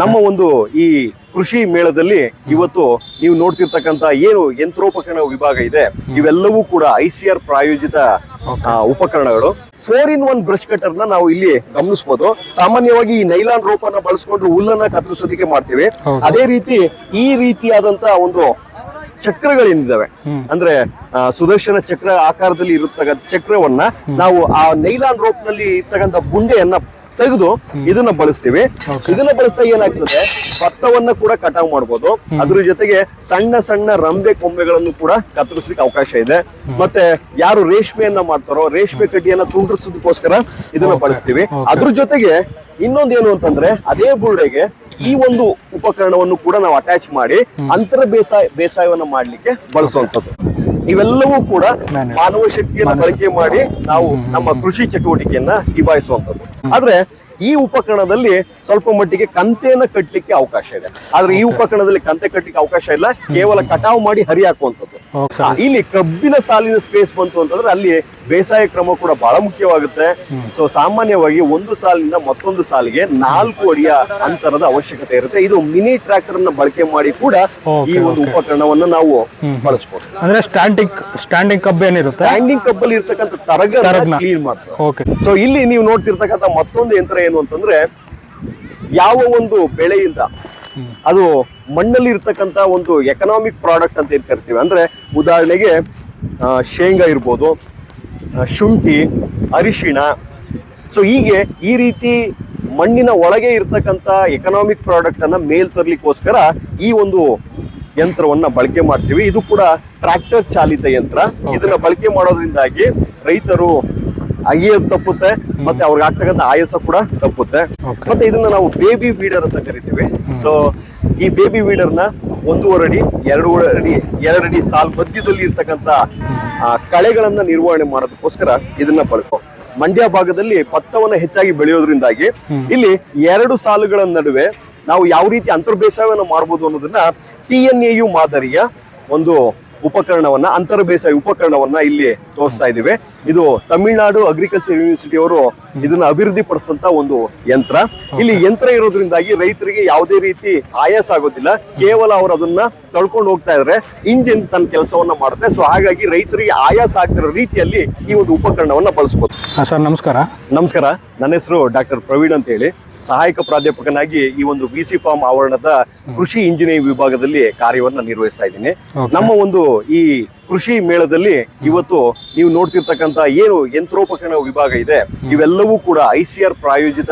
ನಮ್ಮ ಒಂದು ಈ ಕೃಷಿ ಮೇಳದಲ್ಲಿ ಇವತ್ತು ನೀವು ನೋಡ್ತಿರ್ತಕ್ಕಂತ ಏನು ಯಂತ್ರೋಪಕರಣ ವಿಭಾಗ ಇದೆ ಇವೆಲ್ಲವೂ ಕೂಡ ಐಸಿಆರ್ ಪ್ರಾಯೋಜಿತ ಉಪಕರಣಗಳು. ಫೋರ್ ಇನ್ ಒನ್ ಬ್ರಷ್ ಕಟರ್ನ ನಾವು ಇಲ್ಲಿ ಗಮನಿಸಬಹುದು ಸಾಮಾನ್ಯವಾಗಿ ಈ ನೈಲಾನ್ ರೋಪ್ ಅನ್ನ ಬಳಸ್ಕೊಂಡು ಹುಲ್ಲನ್ನ ಕತ್ತರಿಸೋದಕ್ಕೆ ಮಾಡ್ತೀವಿ. ಅದೇ ರೀತಿ ಈ ರೀತಿಯಾದಂತ ಒಂದು ಚಕ್ರಗಳೇನಿದ್ದಾವೆ ಅಂದ್ರೆ ಸುದರ್ಶನ ಚಕ್ರ ಆಕಾರದಲ್ಲಿ ಇರತಕ್ಕಂಥ ಚಕ್ರವನ್ನ ನಾವು ಆ ನೈಲಾನ್ ರೋಪ್ನಲ್ಲಿ ಇರ್ತಕ್ಕಂಥ ಗುಂಡೆಯನ್ನ ತೆಗೆದು ಇದನ್ನ ಬಳಸ್ತೀವಿ. ಇದನ್ನ ಬಳಸ್ತಾ ಏನಾಗ್ತದೆ? ಭತ್ತವನ್ನ ಕೂಡ ಕಟಾವ್ ಮಾಡ್ಬೋದು. ಅದ್ರ ಜೊತೆಗೆ ಸಣ್ಣ ಸಣ್ಣ ರಂಬೆ ಕೊಂಬೆಗಳನ್ನು ಕೂಡ ಕತ್ತರಿಸ್ಲಿಕ್ಕೆ ಅವಕಾಶ ಇದೆ. ಮತ್ತೆ ಯಾರು ರೇಷ್ಮೆಯನ್ನ ಮಾಡ್ತಾರೋ ರೇಷ್ಮೆ ಕಡ್ಡಿಯನ್ನ ತುಂಡ್ರಿಸೋದಕ್ಕೋಸ್ಕರ ಇದನ್ನ ಬಳಸ್ತೀವಿ. ಅದ್ರ ಜೊತೆಗೆ ಇನ್ನೊಂದೇನು ಅಂತಂದ್ರೆ ಅದೇ ಬುರುಡೆಗೆ ಈ ಒಂದು ಉಪಕರಣವನ್ನು ಕೂಡ ನಾವು ಅಟ್ಯಾಚ್ ಮಾಡಿ ಅಂತರ ಬೇಸಾಯ ಬೇಸಾಯವನ್ನ ಮಾಡ್ಲಿಕ್ಕೆ ಬಳಸುವಂತದ್ದು ಇವೆಲ್ಲವೂ ಕೂಡ ಮಾನವ ಶಕ್ತಿಯನ್ನು ಬಳಕೆ ಮಾಡಿ ನಾವು ನಮ್ಮ ಕೃಷಿ ಚಟುವಟಿಕೆಯನ್ನ ನಿಭಾಯಿಸುವಂತದ್ದು ಆದ್ರೆ ಈ ಉಪಕರಣದಲ್ಲಿ ಸ್ವಲ್ಪ ಮಟ್ಟಿಗೆ ಕಂತೆಯನ್ನು ಕಟ್ಟಲಿಕ್ಕೆ ಅವಕಾಶ ಇದೆ. ಆದ್ರೆ ಈ ಉಪಕರಣದಲ್ಲಿ ಕಂತೆ ಕಟ್ಟಲಿಕ್ಕೆ ಅವಕಾಶ ಇಲ್ಲ. ಕೇವಲ ಕಟಾವು ಮಾಡಿ ಹರಿ ಆ, ಇಲ್ಲಿ ಕಬ್ಬಿನ ಸಾಲಿನ ಸ್ಪೇಸ್ ಬಂತು ಅಂತಂದ್ರೆ ಅಲ್ಲಿ ಬೇಸಾಯ ಕ್ರಮ ಕೂಡ ಬಹಳ ಮುಖ್ಯವಾಗುತ್ತೆ. ಸೊ ಸಾಮಾನ್ಯವಾಗಿ ಒಂದು ಸಾಲಿನಿಂದ ಮತ್ತೊಂದು ಸಾಲಿಗೆ ನಾಲ್ಕು ಅಡಿಯ ಅಂತರದ ಅವಶ್ಯಕತೆ ಇರುತ್ತೆ. ಇದು ಮಿನಿ ಟ್ರಾಕ್ಟರ್ನ ಬಳಕೆ ಮಾಡಿ ಕೂಡ ಈ ಒಂದು ಉಪಕರಣವನ್ನ ನಾವು ಬಳಸಬಹುದು ಅಂದ್ರೆ ಸ್ಟ್ಯಾಂಡಿಂಗ್ ಸ್ಟ್ಯಾಂಡಿಂಗ್ ಕಬ್ ಏನಿರುತ್ತೆ? ಸ್ಟ್ಯಾಂಡಿಂಗ್ ಕಬ್ಬಲ್ಲಿ ಇರ್ತಕ್ಕಂಥ ತರಗ. ಕ್ಲೀನ್ ಮಾಡ್ತಾರೆ ಸೊ ಇಲ್ಲಿ ನೀವು ನೋಡ್ತಿರ್ತಕ್ಕಂಥ ಮತ್ತೊಂದು ಯಂತ್ರ ಏನು ಅಂತಂದ್ರೆ ಯಾವ ಒಂದು ಬೆಳೆಯಿಂದ ಅದು ಮಣ್ಣಲ್ಲಿ ಇರ್ತಕ್ಕಂತ ಒಂದು ಎಕನಾಮಿಕ್ ಪ್ರಾಡಕ್ಟ್ ಅಂತ ಏನ್ ಕರಿತೀವಿ ಅಂದ್ರೆ ಉದಾಹರಣೆಗೆ ಶೇಂಗಾ ಇರ್ಬೋದು ಶುಂಠಿ ಅರಿಶಿಣ. ಸೊ ಹೀಗೆ ಈ ರೀತಿ ಮಣ್ಣಿನ ಒಳಗೆ ಇರ್ತಕ್ಕಂಥ ಎಕನಾಮಿಕ್ ಪ್ರಾಡಕ್ಟ್ ಅನ್ನ ಮೇಲ್ ತರ್ಲಿಕ್ಕೋಸ್ಕರ ಈ ಒಂದು ಯಂತ್ರವನ್ನ ಬಳಕೆ ಮಾಡ್ತೀವಿ. ಇದು ಕೂಡ ಟ್ರ್ಯಾಕ್ಟರ್ ಚಾಲಿತ ಯಂತ್ರ. ಇದನ್ನ ಬಳಕೆ ಮಾಡೋದ್ರಿಂದಾಗಿ ರೈತರು ಅಗಿಯೋದು ತಪ್ಪುತ್ತೆ ಮತ್ತೆ ಅವ್ರಿಗೆ ಆಗ್ತಕ್ಕಂಥ ಆಯಾಸ ಕೂಡ ತಪ್ಪುತ್ತೆ. ಮತ್ತೆ ಇದನ್ನ ನಾವು ಬೇಬಿ ವೀಡರ್ ಅಂತ ಕರಿತೀವಿ. ಸೊ ಈ ಬೇಬಿ ವೀಡರ್ನ ಒಂದೂವರೆ ಅಡಿ ಎರಡು ಅಡಿ ಎರಡು ಅಡಿ ಸಾಲ್ ಮಧ್ಯದಲ್ಲಿ ಇರ್ತಕ್ಕಂಥ ಕಳೆಗಳನ್ನ ನಿರ್ವಹಣೆ ಮಾಡೋದಕ್ಕೋಸ್ಕರ ಇದನ್ನ ಬಳಸೋ. ಮಂಡ್ಯ ಭಾಗದಲ್ಲಿ ಭತ್ತವನ್ನ ಹೆಚ್ಚಾಗಿ ಬೆಳೆಯೋದ್ರಿಂದಾಗಿ ಇಲ್ಲಿ ಎರಡು ಸಾಲುಗಳ ನಡುವೆ ನಾವು ಯಾವ ರೀತಿ ಅಂತರ್ಬೇಸಾಯವನ್ನು ಮಾಡಬಹುದು ಅನ್ನೋದನ್ನ ಟಿ ಎನ್ ಎ ಯು ಮಾದರಿಯ ಒಂದು ಉಪಕರಣವನ್ನ ಅಂತರ ಬೇಸಾಯ ಉಪಕರಣವನ್ನ ಇಲ್ಲಿ ತೋರಿಸ್ತಾ ಇದ್ದೀವಿ. ಇದು ತಮಿಳುನಾಡು ಅಗ್ರಿಕಲ್ಚರ್ ಯೂನಿವರ್ಸಿಟಿ ಅವರು ಇದನ್ನ ಅಭಿವೃದ್ಧಿ ಪಡಿಸಂತ ಒಂದು ಯಂತ್ರ. ಇಲ್ಲಿ ಯಂತ್ರ ಇರೋದ್ರಿಂದಾಗಿ ರೈತರಿಗೆ ಯಾವುದೇ ರೀತಿ ಆಯಾಸ ಆಗೋದಿಲ್ಲ. ಕೇವಲ ಅವರು ಅದನ್ನ ತಳ್ಕೊಂಡು ಹೋಗ್ತಾ ಇದ್ರೆ. ಇಂಜಿನ್ ತನ್ನ ಕೆಲಸವನ್ನ ಮಾಡುತ್ತೆ. ಸೊ ಹಾಗಾಗಿ ರೈತರಿಗೆ ಆಯಾಸ ಆಗ್ತಿರೋ ರೀತಿಯಲ್ಲಿ ಈ ಒಂದು ಉಪಕರಣವನ್ನ ಬಳಸಬಹುದು ಸರ್ ನಮಸ್ಕಾರ. ನಮಸ್ಕಾರ. ನನ್ನ ಹೆಸರು ಡಾಕ್ಟರ್ ಪ್ರವೀಣ್ ಅಂತ ಹೇಳಿ. ಸಹಾಯಕ ಪ್ರಾಧ್ಯಾಪಕನಾಗಿ ಈ ಒಂದು ಬಿ ಸಿ ಫಾರ್ಮ್ ಆವರಣದ ಕೃಷಿ ಇಂಜಿನಿಯರಿಂಗ್ ವಿಭಾಗದಲ್ಲಿ ಕಾರ್ಯವನ್ನ ನಿರ್ವಹಿಸ್ತಾ ಇದ್ದೀನಿ. ನಮ್ಮ ಒಂದು ಈ ಕೃಷಿ ಮೇಳದಲ್ಲಿ ಇವತ್ತು ನೀವು ನೋಡ್ತಿರ್ತಕ್ಕಂತ ಏನು ಯಂತ್ರೋಪಕರಣ ವಿಭಾಗ ಇದೆ ಇವೆಲ್ಲವೂ ಕೂಡ ಐ ಸಿ ಆರ್ ಪ್ರಾಯೋಜಿತ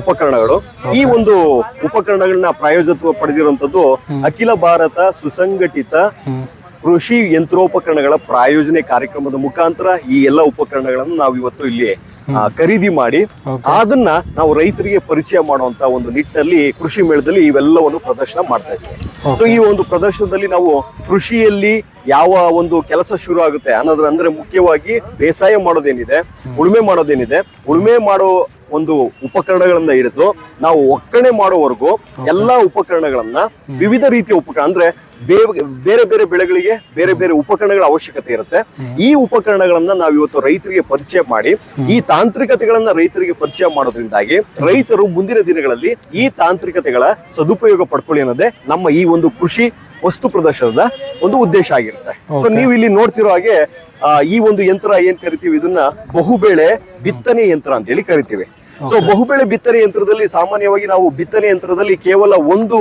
ಉಪಕರಣಗಳು. ಈ ಒಂದು ಉಪಕರಣಗಳನ್ನ ಪ್ರಾಯೋಜತ್ವ ಪಡೆದಿರುವಂತದ್ದು ಅಖಿಲ ಭಾರತ ಸುಸಂಘಟಿತ ಕೃಷಿ ಯಂತ್ರೋಪಕರಣಗಳ ಪ್ರಾಯೋಜನೆ ಕಾರ್ಯಕ್ರಮದ ಮುಖಾಂತರ ಈ ಎಲ್ಲ ಉಪಕರಣಗಳನ್ನು ನಾವು ಇವತ್ತು ಇಲ್ಲಿ ಖರೀದಿ ಮಾಡಿ ಅದನ್ನ ನಾವು ರೈತರಿಗೆ ಪರಿಚಯ ಮಾಡುವಂತ ಒಂದು ನಿಟ್ಟಿನಲ್ಲಿ ಕೃಷಿ ಮೇಳದಲ್ಲಿ ಇವೆಲ್ಲವನ್ನು ಪ್ರದರ್ಶನ ಮಾಡ್ತಾ ಇದ್ದೀವಿ ಸೊ ಈ ಒಂದು ಪ್ರದರ್ಶನದಲ್ಲಿ ನಾವು ಕೃಷಿಯಲ್ಲಿ ಯಾವ ಒಂದು ಕೆಲಸ ಶುರು ಆಗುತ್ತೆ ಅನ್ನೋದ್ರ ಅಂದ್ರೆ ಮುಖ್ಯವಾಗಿ ಬೇಸಾಯ ಮಾಡೋದೇನಿದೆ ಉಳುಮೆ ಮಾಡೋದೇನಿದೆ. ಉಳುಮೆ ಮಾಡೋ ಒಂದು ಉಪಕರಣಗಳನ್ನ ಹಿಡಿದು ನಾವು ಒಕ್ಕಣೆ ಮಾಡೋವರೆಗೂ ಎಲ್ಲಾ ಉಪಕರಣಗಳನ್ನ ವಿವಿಧ ರೀತಿಯ ಉಪಕರಣ ಅಂದ್ರೆ ಬೇರೆ ಬೇರೆ ಬೆಳೆಗಳಿಗೆ ಬೇರೆ ಬೇರೆ ಉಪಕರಣಗಳ ಅವಶ್ಯಕತೆ ಇರುತ್ತೆ. ಈ ಉಪಕರಣಗಳನ್ನ ನಾವು ಇವತ್ತು ರೈತರಿಗೆ ಪರಿಚಯ ಮಾಡಿ ಈ ತಾಂತ್ರಿಕತೆಗಳನ್ನ ರೈತರಿಗೆ ಪರಿಚಯ ಮಾಡೋದ್ರಿಂದಾಗಿ ರೈತರು ಮುಂದಿನ ದಿನಗಳಲ್ಲಿ ಈ ತಾಂತ್ರಿಕತೆಗಳ ಸದುಪಯೋಗ ಪಡ್ಕೊಳ್ಳಿ ಅನ್ನೋದೇ ನಮ್ಮ ಈ ಒಂದು ಕೃಷಿ ವಸ್ತು ಪ್ರದರ್ಶನದ ಒಂದು ಉದ್ದೇಶ ಆಗಿರುತ್ತೆ. ಸೊ ನೀವು ಇಲ್ಲಿ ನೋಡ್ತಿರೋ ಹಾಗೆ ಈ ಒಂದು ಯಂತ್ರ ಏನ್ ಕರಿತೀವಿ? ಇದನ್ನ ಬಹುಬೇಳೆ ಬಿತ್ತನೆ ಯಂತ್ರ ಅಂತ ಹೇಳಿ ಕರಿತೀವಿ ಸೊ ಬಹುಬೆಳೆ ಬಿತ್ತನೆ ಯಂತ್ರದಲ್ಲಿ ಸಾಮಾನ್ಯವಾಗಿ ನಾವು ಬಿತ್ತನೆ ಯಂತ್ರದಲ್ಲಿ ಕೇವಲ ಒಂದು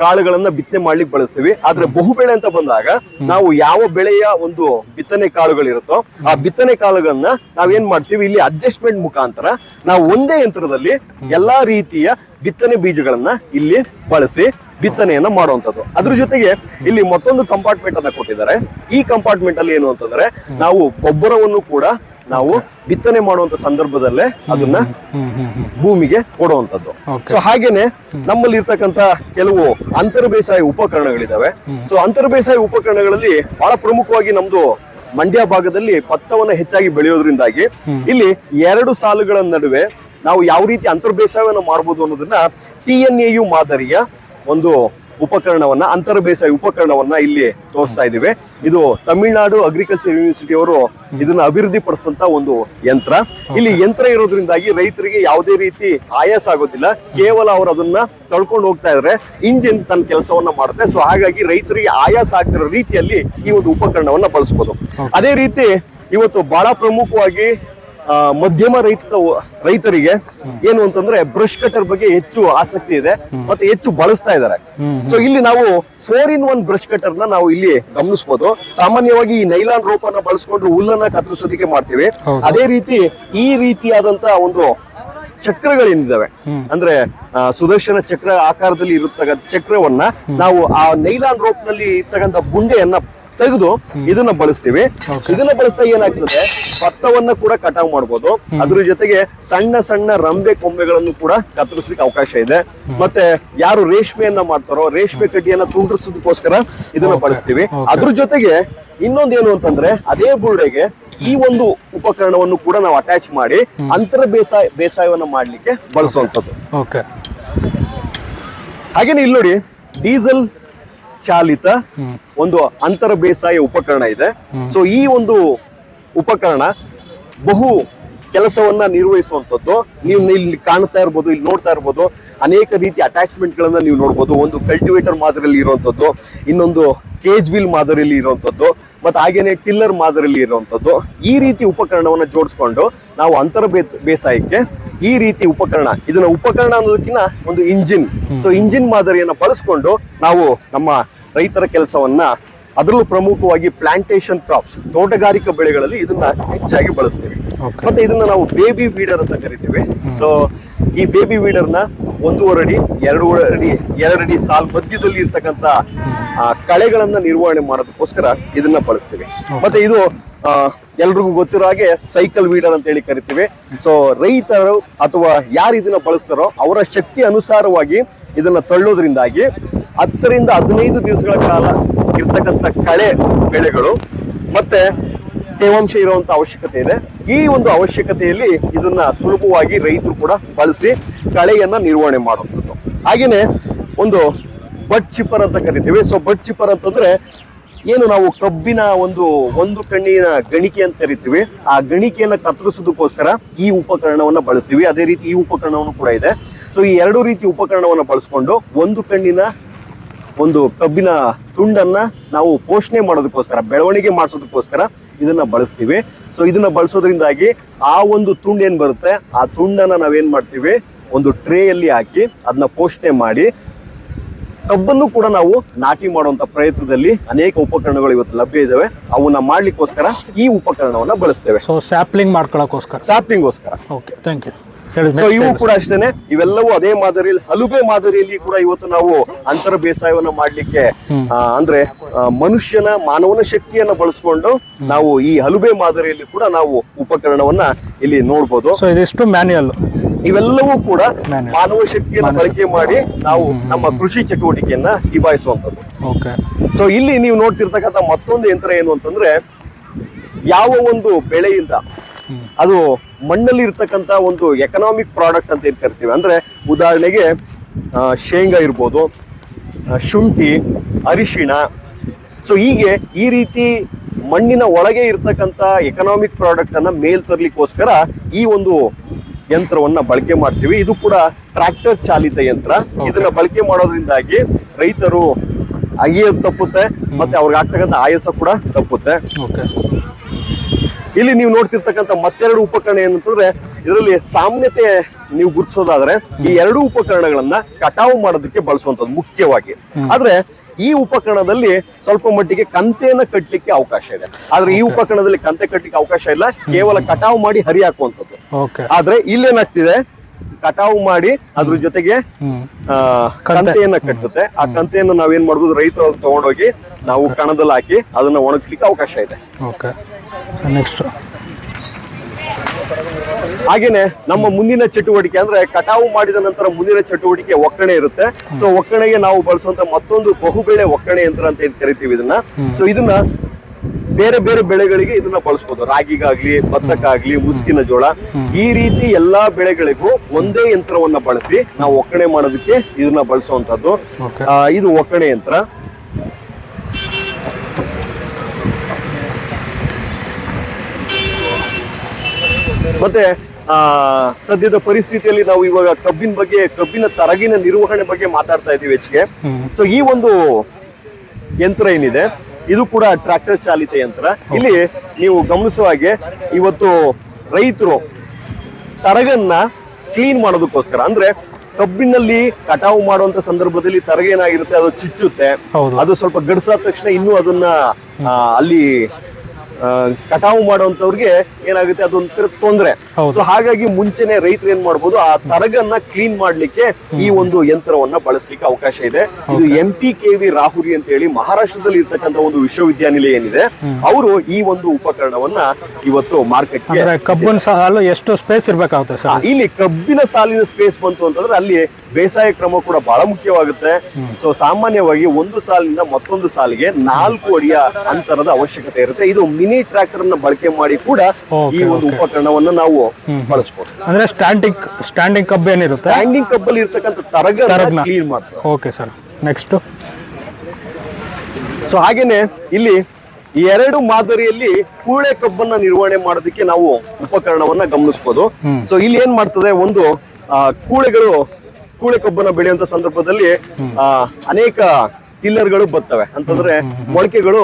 ಕಾಳುಗಳನ್ನ ಬಿತ್ತನೆ ಮಾಡ್ಲಿಕ್ಕೆ ಬಳಸ್ತೀವಿ. ಆದ್ರೆ ಬಹುಬೆಳೆ ಅಂತ ಬಂದಾಗ ನಾವು ಯಾವ ಬೆಳೆಯ ಒಂದು ಬಿತ್ತನೆ ಕಾಳುಗಳಿರುತ್ತೋ ಆ ಬಿತ್ತನೆ ಕಾಳುಗಳನ್ನ ನಾವೇನ್ ಮಾಡ್ತೀವಿ? ಇಲ್ಲಿ ಅಡ್ಜಸ್ಟ್ಮೆಂಟ್ ಮುಖಾಂತರ ನಾವು ಒಂದೇ ಯಂತ್ರದಲ್ಲಿ ಎಲ್ಲಾ ರೀತಿಯ ಬಿತ್ತನೆ ಬೀಜಗಳನ್ನ ಇಲ್ಲಿ ಬಳಸಿ ಬಿತ್ತನೆಯನ್ನ ಮಾಡುವಂತದ್ದು ಅದ್ರ ಜೊತೆಗೆ ಇಲ್ಲಿ ಮತ್ತೊಂದು ಕಂಪಾರ್ಟ್ಮೆಂಟ್ ಅನ್ನ ಕೊಟ್ಟಿದ್ದಾರೆ. ಈ ಕಂಪಾರ್ಟ್ಮೆಂಟ್ ಅಲ್ಲಿ ಏನು ಅಂತಂದ್ರೆ ನಾವು ಗೊಬ್ಬರವನ್ನು ಕೂಡ ನಾವು ಬಿತ್ತನೆ ಮಾಡುವಂತ ಸಂದರ್ಭದಲ್ಲೇ ಅದನ್ನ ಭೂಮಿಗೆ ಕೊಡುವಂತದ್ದು. ಸೊ ಹಾಗೇನೆ ನಮ್ಮಲ್ಲಿ ಇರ್ತಕ್ಕಂತ ಕೆಲವು ಅಂತರ ಬೇಸಾಯ ಉಪಕರಣಗಳಿದಾವೆ. ಸೊ ಅಂತರ ಬೇಸಾಯ ಉಪಕರಣಗಳಲ್ಲಿ ಬಹಳ ಪ್ರಮುಖವಾಗಿ ನಮ್ದು ಮಂಡ್ಯ ಭಾಗದಲ್ಲಿ ಭತ್ತವನ್ನ ಹೆಚ್ಚಾಗಿ ಬೆಳೆಯೋದ್ರಿಂದಾಗಿ ಇಲ್ಲಿ ಎರಡು ಸಾಲುಗಳ ನಡುವೆ ನಾವು ಯಾವ ರೀತಿ ಅಂತರ್ ಬೇಸಾಯವನ್ನು ಮಾಡಬಹುದು ಅನ್ನೋದನ್ನ ಟಿ ಎನ್ ಎ ಯು ಮಾದರಿಯ ಒಂದು ಉಪಕರಣವನ್ನ ಅಂತರ ಬೇಸಾಯ ಉಪಕರಣವನ್ನ ಇಲ್ಲಿ ತೋರಿಸ್ತಾ ಇದೀವಿ ಇದು ತಮಿಳುನಾಡು ಅಗ್ರಿಕಲ್ಚರ್ ಯೂನಿವರ್ಸಿಟಿ ಅವರು ಇದನ್ನ ಅಭಿವೃದ್ಧಿ ಪಡಿಸಂತ ಒಂದು ಯಂತ್ರ. ಇಲ್ಲಿ ಯಂತ್ರ ಇರೋದ್ರಿಂದಾಗಿ ರೈತರಿಗೆ ಯಾವುದೇ ರೀತಿ ಆಯಾಸ ಆಗೋದಿಲ್ಲ. ಕೇವಲ ಅವರು ಅದನ್ನ ತಳ್ಕೊಂಡು ಹೋಗ್ತಾ ಇದ್ರೆ. ಇಂಜಿನ್ ತನ್ನ ಕೆಲಸವನ್ನ ಮಾಡುತ್ತೆ. ಸೊ ಹಾಗಾಗಿ ರೈತರಿಗೆ ಆಯಾಸ ಆಗ್ತಿರೋ ರೀತಿಯಲ್ಲಿ ಈ ಒಂದು ಉಪಕರಣವನ್ನ ಬಳಸಬಹುದು ಅದೇ ರೀತಿ ಇವತ್ತು ಬಹಳ ಪ್ರಮುಖವಾಗಿ ಮಧ್ಯಮ ರೈತ ರೈತರಿಗೆ ಏನು ಅಂತಂದ್ರೆ ಬ್ರಷ್ ಕಟರ್ ಬಗ್ಗೆ ಹೆಚ್ಚು ಆಸಕ್ತಿ ಇದೆ ಮತ್ತೆ ಹೆಚ್ಚು ಬಳಸ್ತಾ ಇದ್ದಾರೆ. ಸೊ ಇಲ್ಲಿ ನಾವು ಫೋರ್ ಇನ್ ಒನ್ ಬ್ರಷ್ ಕಟರ್ನ ನಾವು ಇಲ್ಲಿ ಗಮನಿಸಬಹುದು ಸಾಮಾನ್ಯವಾಗಿ ಈ ನೈಲಾನ್ ರೋಪ್ ಅನ್ನ ಬಳಸ್ಕೊಂಡು ಹುಲ್ಲನ್ನ ಕತ್ತರಿಸೋದಕ್ಕೆ ಮಾಡ್ತೀವಿ. ಅದೇ ರೀತಿ ಈ ರೀತಿಯಾದಂತ ಒಂದು ಚಕ್ರಗಳೇನಿದ್ದಾವೆ ಅಂದ್ರೆ ಸುದರ್ಶನ ಚಕ್ರ ಆಕಾರದಲ್ಲಿ ಇರತಕ್ಕ ಚಕ್ರವನ್ನ ನಾವು ಆ ನೈಲಾನ್ ರೋಪ್ನಲ್ಲಿ ಇರ್ತಕ್ಕಂಥ ಬುಂಡೆಯನ್ನ ತೆಗೆದು ಇದನ್ನ ಬಳಸ್ತೀವಿ. ಇದನ್ನ ಬಳಸ್ತಾ ಏನಾಗ್ತದೆ? ಭತ್ತವನ್ನ ಕೂಡ ಕಟಾವ್ ಮಾಡ್ಬೋದು. ಅದ್ರ ಜೊತೆಗೆ ಸಣ್ಣ ಸಣ್ಣ ರಂಬೆ ಕೊಂಬೆಗಳನ್ನು ಕೂಡ ಕತ್ತರಿಸ್ಲಿಕ್ಕೆ ಅವಕಾಶ ಇದೆ. ಮತ್ತೆ ಯಾರು ರೇಷ್ಮೆಯನ್ನ ಮಾಡ್ತಾರೋ ರೇಷ್ಮೆ ಕಡ್ಡಿಯನ್ನ ತುಂಡ್ರಿಸೋದಕ್ಕೋಸ್ಕರ ಇದನ್ನ ಬಳಸ್ತೀವಿ. ಅದ್ರ ಜೊತೆಗೆ ಇನ್ನೊಂದೇನು ಅಂತಂದ್ರೆ ಅದೇ ಬುರುಡೆಗೆ ಈ ಒಂದು ಉಪಕರಣವನ್ನು ಕೂಡ ನಾವು ಅಟ್ಯಾಚ್ ಮಾಡಿ ಅಂತರ ಬೇಸಾಯ ಬೇಸಾಯವನ್ನ ಮಾಡ್ಲಿಕ್ಕೆ ಬಳಸುವಂತದ್ದು ಹಾಗೇನೆ ಇಲ್ಲಿ ನೋಡಿ ಡೀಸೆಲ್ ಚಾಲಿತ ಒಂದು ಅಂತರ ಬೇಸಾಯ ಉಪಕರಣ ಇದೆ. ಸೊ ಈ ಒಂದು ಉಪಕರಣ ಬಹು ಕೆಲಸವನ್ನ ನಿರ್ವಹಿಸುವಂತದ್ದು ನೀವು ಇಲ್ಲಿ ಕಾಣ್ತಾ ಇರ್ಬೋದು, ಇಲ್ಲಿ ನೋಡ್ತಾ ಇರ್ಬೋದು. ಅನೇಕ ರೀತಿಯ ಅಟ್ಯಾಚ್ಮೆಂಟ್ ಗಳನ್ನ ನೀವು ನೋಡ್ಬೋದು. ಒಂದು ಕಲ್ಟಿವೇಟರ್ ಮಾದರಿಯಲ್ಲಿ ಇರುವಂತದ್ದು ಇನ್ನೊಂದು ಕೇಜ್ ವೀಲ್ ಮಾದರಿಯಲ್ಲಿ ಇರುವಂತದ್ದು ಮತ್ತೆ ಹಾಗೇನೆ ಟಿಲ್ಲರ್ ಮಾದರಿಯಲ್ಲಿ ಇರುವಂತದ್ದು ಈ ರೀತಿ ಉಪಕರಣವನ್ನ ಜೋಡಿಸ್ಕೊಂಡು ನಾವು ಅಂತರ ಬೇಸ್, ಬೇಸಾಯಕ್ಕೆ ಈ ರೀತಿ ಉಪಕರಣ, ಇದನ್ನ ಉಪಕರಣ ಅನ್ನೋದಕ್ಕಿಂತ ಒಂದು ಇಂಜಿನ್ ಸೊ ಇಂಜಿನ್ ಮಾದರಿಯನ್ನ ಬಳಸ್ಕೊಂಡು ನಾವು ನಮ್ಮ ರೈತರ ಕೆಲಸವನ್ನ ಅದರಲ್ಲೂ ಪ್ರಮುಖವಾಗಿ ಪ್ಲಾಂಟೇಶನ್ ಕ್ರಾಪ್ಸ್ ತೋಟಗಾರಿಕಾ ಬೆಳೆಗಳಲ್ಲಿ ಇದನ್ನ ಹೆಚ್ಚಾಗಿ ಬಳಸ್ತೀವಿ. ಮತ್ತೆ ಇದನ್ನ ನಾವು ಬೇಬಿ ವೀಡರ್ ಅಂತ ಕರಿತೀವಿ. ಸೊ ಈ ಬೇಬಿ ವೀಡರ್ನ ಒಂದೂವರೆ ಅಡಿ ಎರಡು ಅಡಿ ಎರಡಡಿ ಸಾಲ್ ಮಧ್ಯದಲ್ಲಿ ಇರ್ತಕ್ಕಂತ ಆ, ಕಳೆಗಳನ್ನ ನಿರ್ವಹಣೆ ಮಾಡೋದಕ್ಕೋಸ್ಕರ ಇದನ್ನ ಬಳಸ್ತೀವಿ. ಮತ್ತೆ ಇದು ಎಲ್ರಿಗೂ ಗೊತ್ತಿರೋ ಹಾಗೆ ಸೈಕಲ್ ವೀಡರ್ ಅಂತ ಹೇಳಿ ಕರಿತೀವಿ. ಸೊ ರೈತರು ಅಥವಾ ಯಾರು ಇದನ್ನ ಬಳಸ್ತಾರೋ ಅವರ ಶಕ್ತಿ ಅನುಸಾರವಾಗಿ ಇದನ್ನ ತಳ್ಳೋದ್ರಿಂದಾಗಿ ಹತ್ತರಿಂದ ಹದಿನೈದು ದಿವಸಗಳ ಕಾಲ ಇರ್ತಕ್ಕಂಥ ಕಳೆ ಬೆಳೆಗಳು. ಮತ್ತೆ ತೇವಾಂಶ ಇರುವಂತ ಅವಶ್ಯಕತೆ ಇದೆ. ಈ ಒಂದು ಅವಶ್ಯಕತೆಯಲ್ಲಿ ಇದನ್ನ ಸುಲಭವಾಗಿ ರೈತರು ಕೂಡ ಬಳಸಿ ಕಳೆಯನ್ನ ನಿರ್ವಹಣೆ ಮಾಡುವಂಥದ್ದು ಹಾಗೆಯೇ ಒಂದು ಬಡ್ ಚಿಪ್ಪರ್ ಅಂತ ಕರಿತೀವಿ. ಸೊ ಬಡ್ ಚಿಪ್ಪರ್ ಅಂತಂದ್ರೆ ಏನು ನಾವು ಕಬ್ಬಿನ ಒಂದು ಒಂದು ಕಣ್ಣಿನ ಗಣಿಕೆ ಅಂತ ಕರಿತೀವಿ. ಆ ಗಣಿಕೆಯನ್ನು ಕತ್ತರಿಸೋದಕ್ಕೋಸ್ಕರ ಈ ಉಪಕರಣವನ್ನ ಬಳಸ್ತೀವಿ. ಅದೇ ರೀತಿ ಈ ಉಪಕರಣವನ್ನು ಕೂಡ ಇದೆ. ಸೊ ಈ ಎರಡು ರೀತಿ ಉಪಕರಣವನ್ನು ಬಳಸ್ಕೊಂಡು ಒಂದು ಕಣ್ಣಿನ ಒಂದು ಕಬ್ಬಿನ ತುಂಡನ್ನ ನಾವು ಪೋಷಣೆ ಮಾಡೋದಕ್ಕೋಸ್ಕರ ಬೆಳವಣಿಗೆ ಮಾಡಿಸೋದಕ್ಕೋಸ್ಕರ ಇದನ್ನ ಬಳಸ್ತೀವಿ. ಸೊ ಇದನ್ನ ಬಳಸೋದ್ರಿಂದಾಗಿ ಆ ಒಂದು ತುಂಡು ಏನ್ ಬರುತ್ತೆ? ಆ ತುಂಡನ್ನ ನಾವೇನ್ ಮಾಡ್ತೀವಿ? ಒಂದು ಟ್ರೇಯಲ್ಲಿ ಹಾಕಿ ಅದನ್ನ ಪೋಷಣೆ ಮಾಡಿ ಕಬ್ಬನ್ನು ಕೂಡ ನಾವು ನಾಟಿ ಮಾಡುವಂತ ಪ್ರಯತ್ನದಲ್ಲಿ ಅನೇಕ ಉಪಕರಣಗಳು ಇವತ್ತು ಲಭ್ಯ ಇದಾವೆ. ಅವನ್ನ ಮಾಡ್ಲಿಕ್ಕೋಸ್ಕರ ಈ ಉಪಕರಣವನ್ನ ಬಳಸ್ತೇವೆ. ಸೊ ಸ್ಯಾಪ್ಲಿಂಗ್ ಮಾಡ್ಕೊಳಕ್ಕೋಸ್ಕರ. ಸ್ಯಾಪ್ಲಿಂಗೋಸ್ಕರ ಓಕೆ ಥ್ಯಾಂಕ್ ಯು ಸೊ ಇವು ಕೂಡ ಅಷ್ಟೇನೆ. ಇವೆಲ್ಲವೂ ಅದೇ ಮಾದರಿಯಲ್ಲಿ ಹಲುಬೆ ಮಾದರಿಯಲ್ಲಿ ಕೂಡ ಇವತ್ತು ನಾವು ಅಂತರ ಬೇಸಾಯವನ್ನ ಮಾಡ್ಲಿಕ್ಕೆ ಅಂದ್ರೆ ಮನುಷ್ಯನ ಮಾನವನ ಶಕ್ತಿಯನ್ನ ಬಳಸ್ಕೊಂಡು ನಾವು ಈ ಹಲುಬೆ ಮಾದರಿಯಲ್ಲಿ ಕೂಡ ನಾವು ಉಪಕರಣವನ್ನ ಇಲ್ಲಿ ನೋಡ್ಬೋದು. ಸೊ ಇದಿಷ್ಟು ಮ್ಯಾನ್ಯಲ್ ಇವೆಲ್ಲವೂ ಕೂಡ ಮಾನವ ಶಕ್ತಿಯನ್ನ ಬಳಕೆ ಮಾಡಿ ನಾವು ನಮ್ಮ ಕೃಷಿ ಚಟುವಟಿಕೆಯನ್ನ ನಿಭಾಯಿಸುವಂತದ್ದು ಓಕೆ ಸೊ ಇಲ್ಲಿ ನೀವು ನೋಡ್ತಿರ್ತಕ್ಕಂಥ ಮತ್ತೊಂದು ಯಂತ್ರ ಏನು ಅಂತಂದ್ರೆ ಯಾವ ಒಂದು ಬೆಳೆಯಿಂದ ಅದು ಮಣ್ಣಲ್ಲಿ ಇರ್ತಕ್ಕಂಥ ಒಂದು ಎಕನಾಮಿಕ್ ಪ್ರಾಡಕ್ಟ್ ಅಂತ ಏನು ಕರಿತೀವಿ ಅಂದ್ರೆ ಉದಾಹರಣೆಗೆ ಶೇಂಗಾ ಇರ್ಬೋದು ಶುಂಠಿ ಅರಿಶಿಣ. ಸೊ ಹೀಗೆ ಈ ರೀತಿ ಮಣ್ಣಿನ ಒಳಗೆ ಇರ್ತಕ್ಕಂಥ ಎಕನಾಮಿಕ್ ಪ್ರಾಡಕ್ಟ್ ಅನ್ನ ಮೇಲ್ ತರಲಿಕ್ಕೋಸ್ಕರ ಈ ಒಂದು ಯಂತ್ರವನ್ನ ಬಳಕೆ ಮಾಡ್ತೀವಿ. ಇದು ಕೂಡ ಟ್ರ್ಯಾಕ್ಟರ್ ಚಾಲಿತ ಯಂತ್ರ. ಇದನ್ನ ಬಳಕೆ ಮಾಡೋದ್ರಿಂದಾಗಿ ರೈತರು ಅಗಿಯೋದು ತಪ್ಪುತ್ತೆ ಮತ್ತೆ ಅವ್ರಿಗೆ ಆಗ್ತಕ್ಕಂಥ ಆಯಾಸ ಕೂಡ ತಪ್ಪುತ್ತೆ. ಓಕೆ ಇಲ್ಲಿ ನೀವು ನೋಡ್ತಿರ್ತಕ್ಕಂಥ ಮತ್ತೆರಡು ಉಪಕರಣ ಏನಂತಂದ್ರೆ ಇದರಲ್ಲಿ ಸಾಮ್ಯತೆ ನೀವು ಗುರುತಿಸೋದಾದ್ರೆ ಈ ಎರಡು ಉಪಕರಣಗಳನ್ನ ಕಟಾವು ಮಾಡೋದಕ್ಕೆ ಬಳಸುವಂತದ್ದು ಮುಖ್ಯವಾಗಿ. ಆದ್ರೆ ಈ ಉಪಕರಣದಲ್ಲಿ ಸ್ವಲ್ಪ ಮಟ್ಟಿಗೆ ಕಂತೆಯನ್ನ ಕಟ್ಟಲಿಕ್ಕೆ ಅವಕಾಶ ಇದೆ. ಆದ್ರೆ ಈ ಉಪಕರಣದಲ್ಲಿ ಕಂತೆ ಕಟ್ಟಲಿಕ್ಕೆ ಅವಕಾಶ ಇಲ್ಲ ಕೇವಲ ಕಟಾವು ಮಾಡಿ ಹರಿ ಹಾಕುವಂಥದ್ದು ಆದ್ರೆ ಇಲ್ಲೇನಾಗ್ತಿದೆ ಕಟಾವು ಮಾಡಿ ಅದ್ರ ಜೊತೆಗೆ ಕಂತೆಯನ್ನ ಕಟ್ಟುತ್ತೆ. ಆ ಕಂತೆಯನ್ನ ನಾವೇನ್ ಮಾಡ್ಬೋದು ರೈತರು ತಗೊಂಡೋಗಿ ನಾವು ಕಣದಲ್ಲಿ ಹಾಕಿ ಅದನ್ನ ಒಣಗಿಸ್ಲಿಕ್ಕೆ ಅವಕಾಶ ಇದೆ. ಓಕೆ ಸೊ ನೆಕ್ಸ್ಟ್ ಹಾಗೇನೆ ನಮ್ಮ ಮುಂದಿನ ಚಟುವಟಿಕೆ ಅಂದ್ರೆ ಕಟಾವು ಮಾಡಿದ ನಂತರ ಮುಂದಿನ ಚಟುವಟಿಕೆ ಒಕ್ಕಣೆ ಇರುತ್ತೆ. ಸೊ ಒಕ್ಕಣೆಗೆ ನಾವು ಬಳಸುವಂತ ಮತ್ತೊಂದು ಬಹುಬೆಳೆ ಒಕ್ಕಣೆ ಯಂತ್ರ ಅಂತ ಹೇಳಿ ಕರಿತೀವಿ ಇದನ್ನ. ಸೊ ಇದನ್ನ ಬೇರೆ ಬೇರೆ ಬೆಳೆಗಳಿಗೆ ಇದನ್ನ ಬಳಸ್ಬೋದು. ರಾಗಿಗಾಗ್ಲಿ ಭತ್ತಕ್ಕಾಗ್ಲಿ ಮುಸ್ಕಿನ ಜೋಳ. ಈ ರೀತಿ ಎಲ್ಲಾ ಬೆಳೆಗಳಿಗೂ ಒಂದೇ ಯಂತ್ರವನ್ನ ಬಳಸಿ ನಾವು ಒಕ್ಕಣೆ ಮಾಡೋದಕ್ಕೆ ಇದನ್ನ ಬಳಸುವಂತದ್ದು. ಇದು ಒಕ್ಕಣೆ ಯಂತ್ರ. ಮತ್ತೆ ಆ ಸದ್ಯದ ಪರಿಸ್ಥಿತಿಯಲ್ಲಿ ನಾವು ಇವಾಗ ಕಬ್ಬಿನ ಬಗ್ಗೆ ಕಬ್ಬಿನ ತರಗಿನ ನಿರ್ವಹಣೆ ಬಗ್ಗೆ ಮಾತಾಡ್ತಾ ಇದೀವಿ ಹೆಚ್ಚಿಗೆ. ಸೊ ಈ ಒಂದು ಯಂತ್ರ ಏನಿದೆ ಇದು ಕೂಡ ಟ್ರಾಕ್ಟರ್ ಚಾಲಿತ ಯಂತ್ರ. ಇಲ್ಲಿ ನೀವು ಗಮನಿಸುವ ಹಾಗೆ ಇವತ್ತು ರೈತರು ತರಗನ್ನ ಕ್ಲೀನ್ ಮಾಡೋದಕ್ಕೋಸ್ಕರ ಅಂದ್ರೆ ಕಬ್ಬಿನಲ್ಲಿ ಕಟಾವು ಮಾಡುವಂತ ಸಂದರ್ಭದಲ್ಲಿ ತರಗ ಏನಾಗಿರುತ್ತೆ ಅದು ಚುಚ್ಚುತ್ತೆ. ಅದು ಸ್ವಲ್ಪ ಗಡ್ಸಾದ ತಕ್ಷಣ ಇನ್ನೂ ಅದನ್ನ ಅಲ್ಲಿ ಕಟಾವು ಮಾಡುವಂತವ್ರಿಗೆ ಏನಾಗುತ್ತೆ ಅದೊಂಥರ ತೊಂದ್ರೆ. ಸೊ ಹಾಗಾಗಿ ಮುಂಚೆನೆ ರೈತರು ಏನ್ ಮಾಡಬಹುದು ಆ ತರಗನ್ನ ಕ್ಲೀನ್ ಮಾಡ್ಲಿಕ್ಕೆ ಈ ಒಂದು ಯಂತ್ರವನ್ನ ಬಳಸಲಿಕ್ಕೆ ಅವಕಾಶ ಇದೆ. ಇದು M P K V Rahuri ಅಂತ ಹೇಳಿ ಮಹಾರಾಷ್ಟ್ರದಲ್ಲಿ ಇರ್ತಕ್ಕಂಥ ಒಂದು ವಿಶ್ವವಿದ್ಯಾನಿಲಯ ಏನಿದೆ ಅವರು ಈ ಒಂದು ಉಪಕರಣವನ್ನ ಇವತ್ತು ಮಾರ್ಕೆಟ್ ಕಬ್ಬಿನ ಸಾಲು ಎಷ್ಟು ಸ್ಪೇಸ್ ಇರ್ಬೇಕಾಗುತ್ತೆ ಇಲ್ಲಿ ಕಬ್ಬಿನ ಸಾಲಿನ ಸ್ಪೇಸ್ ಬಂತು ಅಂತಂದ್ರೆ ಅಲ್ಲಿ ಬೇಸಾಯ ಕ್ರಮ ಕೂಡ ಬಹಳ ಮುಖ್ಯವಾಗುತ್ತೆ. ಸೊ ಸಾಮಾನ್ಯವಾಗಿ ಒಂದು ಸಾಲಿನಿಂದ ಮತ್ತೊಂದು ಸಾಲಿಗೆ ನಾಲ್ಕು ಅಡಿಯ ಅಂತರದ ಅವಶ್ಯಕತೆ ಇರುತ್ತೆ. ಇದು ಮಿನಿ ಟ್ರ್ಯಾಕ್ಟರ್ ಅನ್ನ ಬಳಕೆ ಮಾಡಿ ಕೂಡ ಈ ಒಂದು. ಉಪಕರಣವನ್ನ ನಾವು ಬಳಸಬಹುದು ಅಂದ್ರೆ ಸ್ಟ್ಯಾಂಡಿಂಗ್ ಸ್ಟ್ಯಾಂಡಿಂಗ್ ಕಬ್ ಏನಿರುತ್ತೆ? ಸ್ಟ್ಯಾಂಡಿಂಗ್ ಕಬ್ಬಲ್ಲಿ ಇರ್ತಕ್ಕಂಥ ತರಗ. ಕ್ಲೀನ್ ಮಾಡ್ತಾರೆ. ಓಕೆ ಸರ್ ನೆಕ್ಸ್ಟ್ ಸೊ ಹಾಗೇನೆ ಇಲ್ಲಿ ಎರಡು ಮಾದರಿಯಲ್ಲಿ ಕೂಳೆ ಕಬ್ಬನ್ನ ನಿರ್ವಹಣೆ ಮಾಡೋದಕ್ಕೆ ನಾವು ಉಪಕರಣವನ್ನ ಗಮನಿಸಬಹುದು. ಸೊ ಇಲ್ಲಿ ಏನ್ ಮಾಡ್ತದೆ? ಒಂದು ಕೂಳೆಗಳು ಕೂಳೆ ಕಬ್ಬನ್ನ ಬೆಳೆಯುವಂತ ಸಂದರ್ಭದಲ್ಲಿ ಅನೇಕ ಟಿಲ್ಲರ್ಗಳು ಬರ್ತವೆ. ಅಂತಂದ್ರೆ ಮೊಳಕೆಗಳು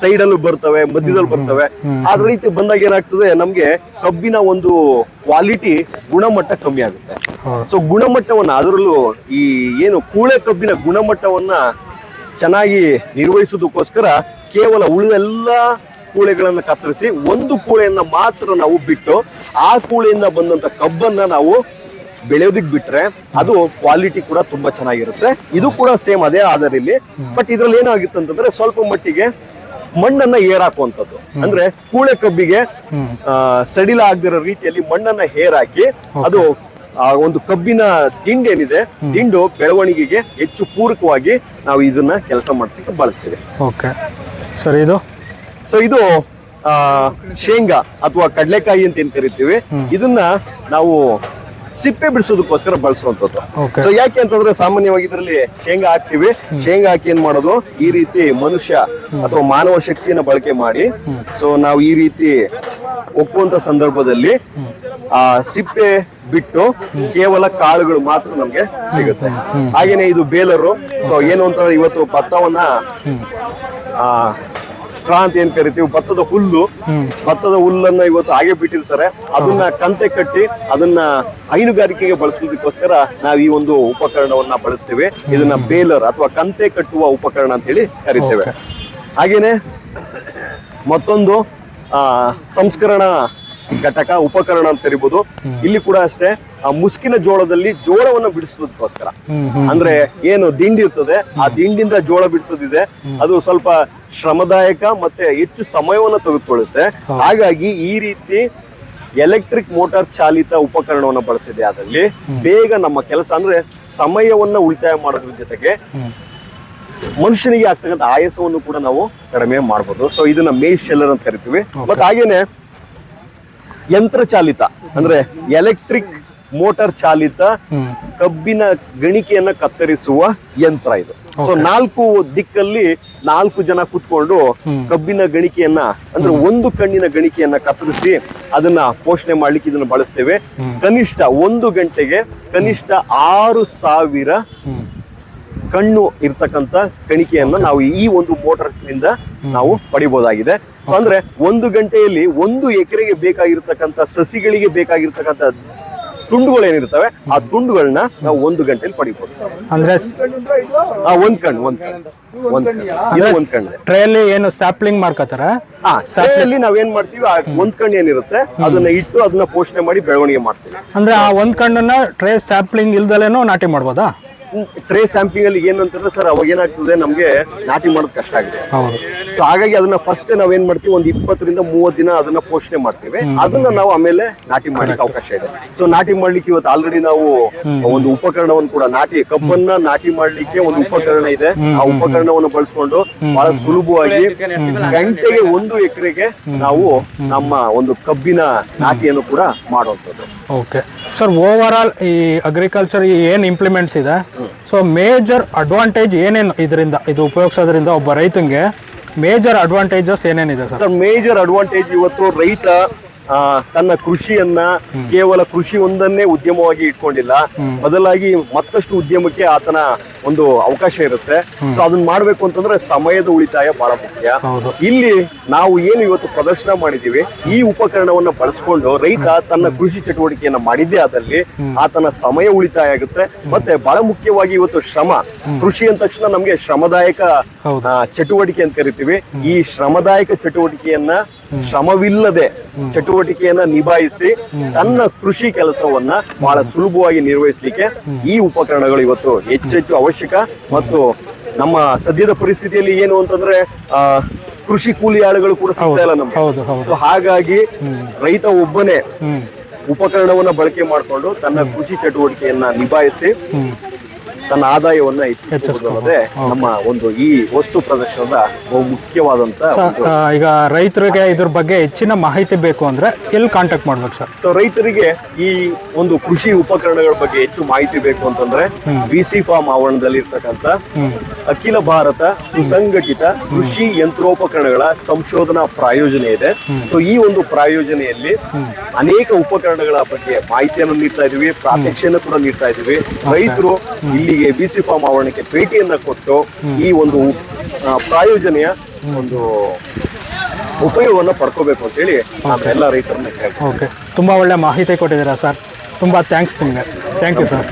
ಸೈಡ್ ಅಲ್ಲೂ ಬರ್ತವೆ ಮಧ್ಯದಲ್ಲಿ ಬರ್ತವೆ. ಆ ರೀತಿ ಬಂದಾಗ ಏನಾಗ್ತದೆ ನಮ್ಗೆ ಕಬ್ಬಿನ ಒಂದು ಕ್ವಾಲಿಟಿ ಗುಣಮಟ್ಟ ಕಮ್ಮಿ ಆಗುತ್ತೆ. ಸೊ ಗುಣಮಟ್ಟವನ್ನ ಅದರಲ್ಲೂ ಈ ಏನು ಕೂಳೆ ಕಬ್ಬಿನ ಗುಣಮಟ್ಟವನ್ನ ಚೆನ್ನಾಗಿ ನಿರ್ವಹಿಸೋದಕ್ಕೋಸ್ಕರ ಕೇವಲ ಉಳಿದೆಲ್ಲ ಕೂಳೆಗಳನ್ನ ಕತ್ತರಿಸಿ ಒಂದು ಕೂಳೆಯನ್ನ ಮಾತ್ರ ನಾವು ಬಿಟ್ಟು ಆ ಕೂಳೆಯಿಂದ ಬಂದಂತ ಕಬ್ಬನ್ನ ನಾವು ಬೆಳೆಯೋದಿಕ್ ಬಿಟ್ರೆ ಅದು ಕ್ವಾಲಿಟಿ ಕೂಡ ತುಂಬಾ ಚೆನ್ನಾಗಿರುತ್ತೆ. ಇದು ಕೂಡ ಸೇಮ್ ಅದೇ ಆಧಾರ ಇಲ್ಲಿ. ಬಟ್ ಇದ್ರಲ್ಲಿ ಏನಾಗಿತ್ತು ಅಂತಂದ್ರೆ ಸ್ವಲ್ಪ ಮಟ್ಟಿಗೆ ಮಣ್ಣನ್ನ ಏರಾಕುವಂಥದ್ದು. ಅಂದ್ರೆ ಕೂಳೆ ಕಬ್ಬಿಗೆ ಸಡಿಲ ಆಗದಿರೋ ರೀತಿಯಲ್ಲಿ ಮಣ್ಣನ್ನ ಹೇರಾಕಿ ಅದು ಆ ಒಂದು ಕಬ್ಬಿನ ದಿಂಡು ಏನಿದೆ ದಿಂಡು ಬೆಳವಣಿಗೆಗೆ ಹೆಚ್ಚು ಪೂರಕವಾಗಿ ನಾವು ಇದನ್ನ ಕೆಲಸ ಮಾಡಿಸಲಿಕ್ಕೆ ಬಳಸ್ತೀವಿ. ಓಕೆ ಸರ್ ಇದು? ಸೊ ಇದು ಶೇಂಗಾ ಅಥವಾ ಕಡಲೆಕಾಯಿ ಅಂತ ಏನ್ ಕರಿತೀವಿ ಇದನ್ನ ನಾವು ಸಿಪ್ಪೆ ಬಿಡಿಸೋದಕ್ಕೋಸ್ಕರ ಬಳಸುವಂತದ್ದು. ಸೊ ಯಾಕೆ ಅಂತಂದ್ರೆ ಸಾಮಾನ್ಯವಾಗಿ ಇದರಲ್ಲಿ ಶೇಂಗಾ ಹಾಕ್ತಿವಿ. ಶೇಂಗಾ ಹಾಕಿ ಏನ್ ಮಾಡೋದು? ಈ ರೀತಿ ಮನುಷ್ಯ ಅಥವಾ ಮಾನವ ಶಕ್ತಿಯನ್ನ ಬಳಕೆ ಮಾಡಿ. ಸೊ ನಾವು ಈ ರೀತಿ ಒಪ್ಪುವಂತ ಸಂದರ್ಭದಲ್ಲಿ ಆ ಸಿಪ್ಪೆ ಬಿಟ್ಟು ಕೇವಲ ಕಾಳುಗಳು ಮಾತ್ರ ನಮ್ಗೆ ಸಿಗುತ್ತೆ. ಹಾಗೇನೆ ಇದು ಬೇಲರು. ಸೊ ಏನು ಅಂತಂದ್ರೆ ಇವತ್ತು ಭತ್ತವನ್ನ ಆ ಸ್ಟ್ರಾ ಅಂತ ಏನ್ ಕರಿತೀವಿ ಭತ್ತದ ಹುಲ್ಲು. ಭತ್ತದ ಹುಲ್ಲನ್ನ ಇವತ್ತು ಹಾಗೆ ಬಿಟ್ಟಿರ್ತಾರೆ. ಅದನ್ನ ಕಂತೆ ಕಟ್ಟಿ ಅದನ್ನ ಹೈನುಗಾರಿಕೆಗೆ ಬಳಸೋದಕ್ಕೋಸ್ಕರ ನಾವು ಈ ಒಂದು ಉಪಕರಣವನ್ನ ಬಳಸ್ತೇವೆ. ಇದನ್ನ ಬೇಲರ್ ಅಥವಾ ಕಂತೆ ಕಟ್ಟುವ ಉಪಕರಣ ಅಂತ ಹೇಳಿ ಕರಿತೇವೆ. ಹಾಗೇನೆ ಮತ್ತೊಂದು ಆ ಸಂಸ್ಕರಣ ಘಟಕ ಉಪಕರಣ ಅಂತ ಕರಿಬಹುದು ಇಲ್ಲಿ ಕೂಡ ಅಷ್ಟೇ ಆ ಮುಸ್ಕಿನ ಜೋಳದಲ್ಲಿ ಜೋಳವನ್ನು ಬಿಡಿಸೋದಕ್ಕೋಸ್ಕರ ಅಂದ್ರೆ ಏನು ದಿಂಡಿ ಇರ್ತದೆ ಆ ದಿಂಡಿಂದ ಜೋಳ ಬಿಡಿಸೋದಿದೆ. ಅದು ಸ್ವಲ್ಪ ಶ್ರಮದಾಯಕ ಮತ್ತೆ ಹೆಚ್ಚು ಸಮಯವನ್ನ ತೆಗೆದುಕೊಳ್ಳುತ್ತೆ. ಹಾಗಾಗಿ ಈ ರೀತಿ ಎಲೆಕ್ಟ್ರಿಕ್ ಮೋಟಾರ್ ಚಾಲಿತ ಉಪಕರಣವನ್ನ ಬಳಸಿದೆ ಅದರಲ್ಲಿ ಬೇಗ ನಮ್ಮ ಕೆಲಸ ಅಂದ್ರೆ ಸಮಯವನ್ನ ಉಳಿತಾಯ ಮಾಡೋದ್ರ ಜೊತೆಗೆ ಮನುಷ್ಯನಿಗೆ ಆಗ್ತಕ್ಕಂಥ ಆಯಾಸವನ್ನು ಕೂಡ ನಾವು ಕಡಿಮೆ ಮಾಡಬಹುದು ಸೊ ಇದನ್ನ ಮೇಲ್ ಶೆಲ್ಲರ್ ಅಂತ ಕರಿತೀವಿ. ಮತ್ತೆ ಹಾಗೇನೆ ಯಂತ್ರ ಚಾಲಿತ ಅಂದ್ರೆ ಎಲೆಕ್ಟ್ರಿಕ್ ಮೋಟರ್ ಚಾಲಿತ ಕಬ್ಬಿನ ಗಣಿಕೆಯನ್ನ ಕತ್ತರಿಸುವ ಯಂತ್ರ ಇದು. ಸೊ ನಾಲ್ಕು ದಿಕ್ಕಲ್ಲಿ ನಾಲ್ಕು ಜನ ಕುತ್ಕೊಂಡು ಕಬ್ಬಿನ ಗಣಿಕೆಯನ್ನ ಅಂದ್ರೆ ಒಂದು ಕಣ್ಣಿನ ಗಣಿಕೆಯನ್ನ ಕತ್ತರಿಸಿ ಅದನ್ನ ಪೋಷಣೆ ಮಾಡ್ಲಿಕ್ಕೆ ಇದನ್ನ ಬಳಸ್ತೇವೆ. ಕನಿಷ್ಠ ಒಂದು ಗಂಟೆಗೆ ಕನಿಷ್ಠ ಆರು ಸಾವಿರ ಕಣ್ಣು ಇರ್ತಕ್ಕಂತ ಗಣಿಕೆಯನ್ನ ನಾವು ಈ ಒಂದು ಮೋಟರ್ನಿಂದ ನಾವು ಪಡಿಬಹುದಾಗಿದೆ ಅಂದ್ರೆ ಒಂದು ಗಂಟೆಯಲ್ಲಿ ಒಂದು ಎಕರೆಗೆ ಬೇಕಾಗಿರ್ತಕ್ಕಂಥ ಸಸಿಗಳಿಗೆ ಬೇಕಾಗಿರ್ತಕ್ಕಂಥ ತುಂಡುಗಳೇನಿರ್ತವೆ ಆ ತುಂಡುಗಳನ್ನ ನಾವು ಒಂದು ಗಂಟೆಯಲ್ಲಿ ಪಡಿಬಹುದು ಅಂದ್ರೆ ಆ ಒಂದ್ ಕಣ್ಣು ಒಂದ್ ಕಣ್ಣು. ಒಂದ್ ಕಣ್ಣು. ಒಂದ್ ಟ್ರೇಲಿ ಏನು ಸ್ಯಾಪ್ಲಿಂಗ್ ಮಾಡ್ಕೋತಾರ? ಆ ಸೆಲೆಯಲ್ಲಿ ನಾವೇನ್ ಮಾಡ್ತೀವಿ ಆ ಒಂದ್ ಕಣ್ಣು ಏನಿರುತ್ತೆ ಅದನ್ನ ಇಟ್ಟು ಅದನ್ನ ಪೋಷಣೆ ಮಾಡಿ ಬೆಳವಣಿಗೆ ಮಾಡ್ತೀವಿ. ಅಂದ್ರೆ ಆ ಒಂದ್ ಕಣ್ಣನ್ನ ಟ್ರೇ ಸ್ಯಾಪ್ಲಿಂಗ್ ಇಲ್ದಲೇನೋ ನಾಟಿ ಮಾಡ್ಬೋದಾ? ಟ್ರೇ ಸ್ಯಾಂಪಿಂಗ್ ಅಲ್ಲಿ ಏನಂತಂದ್ರೆ ಸರ್ ಅವಾಗ ಏನಾಗ್ತದೆ ನಮ್ಗೆ ನಾಟಿ ಮಾಡೋದು ಕಷ್ಟ ಆಗಿದೆ. ಸೊ ಹಾಗಾಗಿ ಅದನ್ನ ಫಸ್ಟ್ ನಾವೇನ್ ಮಾಡ್ತೀವಿ ಒಂದು ಇಪ್ಪತ್ತರಿಂದ ಮೂವತ್ತು ದಿನ ಅದನ್ನ ಪೋಷಣೆ ಮಾಡ್ತೀವಿ. ಅದನ್ನ ನಾವು ಆಮೇಲೆ ನಾಟಿ ಮಾಡ್ಲಿಕ್ಕೆ ಅವಕಾಶ ಇದೆ. ಸೊ ನಾಟಿ ಮಾಡ್ಲಿಕ್ಕೆ ಇವತ್ತು ಆಲ್ರೆಡಿ ನಾವು ಒಂದು ಉಪಕರಣವನ್ನು ಕೂಡ ನಾಟಿ ಕಬ್ಬನ್ನ ನಾಟಿ ಮಾಡ್ಲಿಕ್ಕೆ ಒಂದು ಉಪಕರಣ ಇದೆ. ಆ ಉಪಕರಣವನ್ನು ಬಳಸ್ಕೊಂಡು ಬಹಳ ಸುಲಭವಾಗಿ ಗಂಟೆಗೆ ಒಂದು ಎಕರೆಗೆ ನಾವು ನಮ್ಮ ಒಂದು ಕಬ್ಬಿನ ನಾಟಿಯನ್ನು ಕೂಡ ಮಾಡುವಂಥದ್ದು. ಓಕೆ ಸರ್ ಓವರ್ ಆಲ್ ಈ ಅಗ್ರಿಕಲ್ಚರ್ ಏನ್ ಇಂಪ್ಲಿಮೆಂಟ್ಸ್ ಇದೆ? ಸೊ ಮೇಜರ್ ಅಡ್ವಾಂಟೇಜ್ ಏನೇನು ಇದರಿಂದ ಇದು ಉಪಯೋಗಿಸೋದ್ರಿಂದ ಒಬ್ಬ ರೈತಂಗೆ ಮೇಜರ್ ಅಡ್ವಾಂಟೇಜಸ್ ಏನೇನಿದೆ ಸರ್? ಸರ್ ಮೇಜರ್ ಅಡ್ವಾಂಟೇಜ್ ಇವತ್ತು ರೈತ ಆ, ತನ್ನ ಕೃಷಿಯನ್ನ ಕೇವಲ ಕೃಷಿ ಒಂದನ್ನೇ ಉದ್ಯಮವಾಗಿ ಇಟ್ಕೊಂಡಿಲ್ಲ. ಬದಲಾಗಿ ಮತ್ತಷ್ಟು ಉದ್ಯಮಕ್ಕೆ ಆತನ ಒಂದು ಅವಕಾಶ ಇರುತ್ತೆ. ಸೊ ಅದನ್ನ ಮಾಡ್ಬೇಕು ಅಂತಂದ್ರೆ ಸಮಯದ ಉಳಿತಾಯ ಬಹಳ ಮುಖ್ಯ. ಇಲ್ಲಿ ನಾವು ಏನು ಇವತ್ತು ಪ್ರದರ್ಶನ ಮಾಡಿದೀವಿ ಈ ಉಪಕರಣವನ್ನ ಬಳಸ್ಕೊಂಡು ರೈತ ತನ್ನ ಕೃಷಿ ಚಟುವಟಿಕೆಯನ್ನ ಮಾಡಿದ್ದೇ ಆದಲ್ಲಿ ಆತನ ಸಮಯ ಉಳಿತಾಯ ಆಗುತ್ತೆ. ಮತ್ತೆ ಬಹಳ ಮುಖ್ಯವಾಗಿ ಇವತ್ತು ಶ್ರಮ. ಕೃಷಿ ಅಂದ ತಕ್ಷಣ ನಮ್ಗೆ ಶ್ರಮದಾಯಕ ಚಟುವಟಿಕೆ ಅಂತ ಕರಿತೀವಿ. ಈ ಶ್ರಮದಾಯಕ ಚಟುವಟಿಕೆಯನ್ನ ಶ್ರಮವಿಲ್ಲದೆ ಚಟುವಟಿಕೆಯನ್ನ ನಿಭಾಯಿಸಿ ತನ್ನ ಕೃಷಿ ಕೆಲಸವನ್ನ ಬಹಳ ಸುಲಭವಾಗಿ ನಿರ್ವಹಿಸಲಿಕ್ಕೆ ಈ ಉಪಕರಣಗಳು ಇವತ್ತು ಹೆಚ್ಚೆಚ್ಚು ಅವಶ್ಯಕ ಮತ್ತು ನಮ್ಮ ಸದ್ಯದ ಪರಿಸ್ಥಿತಿಯಲ್ಲಿ ಏನು ಅಂತಂದ್ರೆ ಆ ಕೃಷಿ ಕೂಲಿ ಆಳುಗಳು ಕೂಡ ಸಿಗ್ತಾ ಇಲ್ಲ ನಮ್ಗೆ. ಸೊ ಹಾಗಾಗಿ ರೈತ ಒಬ್ಬನೇ ಉಪಕರಣವನ್ನ ಬಳಕೆ ಮಾಡಿಕೊಂಡು ತನ್ನ ಕೃಷಿ ಚಟುವಟಿಕೆಯನ್ನ ನಿಭಾಯಿಸಿ ತನ್ನ ಆದಾಯವನ್ನ ಹೆಚ್ಚಿಸಬಹುದು ನಮ್ಮ ಒಂದು ಈ ವಸ್ತು ಪ್ರದರ್ಶನದ ಬಹು ಮುಖ್ಯವಾದಂತ ಈಗ ರೈತರಿಗೆ ಇದ್ರ ಬಗ್ಗೆ ಹೆಚ್ಚಿನ ಮಾಹಿತಿ ಬೇಕು ಅಂದ್ರೆ ಎಲ್ಲಿ ಕಾಂಟ್ಯಾಕ್ಟ್ ಮಾಡ್ಬೇಕು ಸರ್ ಸೊ ರೈತರಿಗೆ ಈ ಒಂದು ಕೃಷಿ ಉಪಕರಣಗಳ ಬಗ್ಗೆ ಹೆಚ್ಚು ಮಾಹಿತಿ ಬೇಕು ಅಂತಂದ್ರೆ ಬಿ ಸಿ ಫಾರ್ಮ್ ಆವರಣದಲ್ಲಿ ಇರ್ತಕ್ಕಂಥ ಅಖಿಲ ಭಾರತ ಸುಸಂಘಟಿತ ಕೃಷಿ ಯಂತ್ರೋಪಕರಣಗಳ ಸಂಶೋಧನಾ ಪ್ರಾಯೋಜನೆ ಇದೆ. ಸೊ ಈ ಒಂದು ಪ್ರಾಯೋಜನೆಯಲ್ಲಿ ಅನೇಕ ಉಪಕರಣಗಳ ಬಗ್ಗೆ ಮಾಹಿತಿಯನ್ನು ನೀಡ್ತಾ ಇದೀವಿ ಪ್ರಾತ್ಯಕ್ಷಿಯನ್ನು ಕೂಡ ನೀಡ್ತಾ ಇದೀವಿ ರೈತರು ಇಲ್ಲಿಗೆ ಬಿ ಸಿ ಫಾರ್ಮ್ ಆವರಣಕ್ಕೆ ಭೇಟಿಯನ್ನ ಕೊಟ್ಟು ಈ ಒಂದು ಪ್ರಾಯೋಜನೆಯ ಒಂದು ಉಪಯೋಗವನ್ನು ಪಡ್ಕೋಬೇಕು ಅಂತ ಹೇಳಿ ನಾನು ಎಲ್ಲ ರೈತರನ್ನ ಕೇಳ್ತೀನಿ ಓಕೆ ತುಂಬ ಒಳ್ಳೆ ಮಾಹಿತಿ ಕೊಟ್ಟಿದ್ದೀರಾ ಸರ್. ತುಂಬ ಥ್ಯಾಂಕ್ಸ್ ನಿಮಗೆ. Thank you sir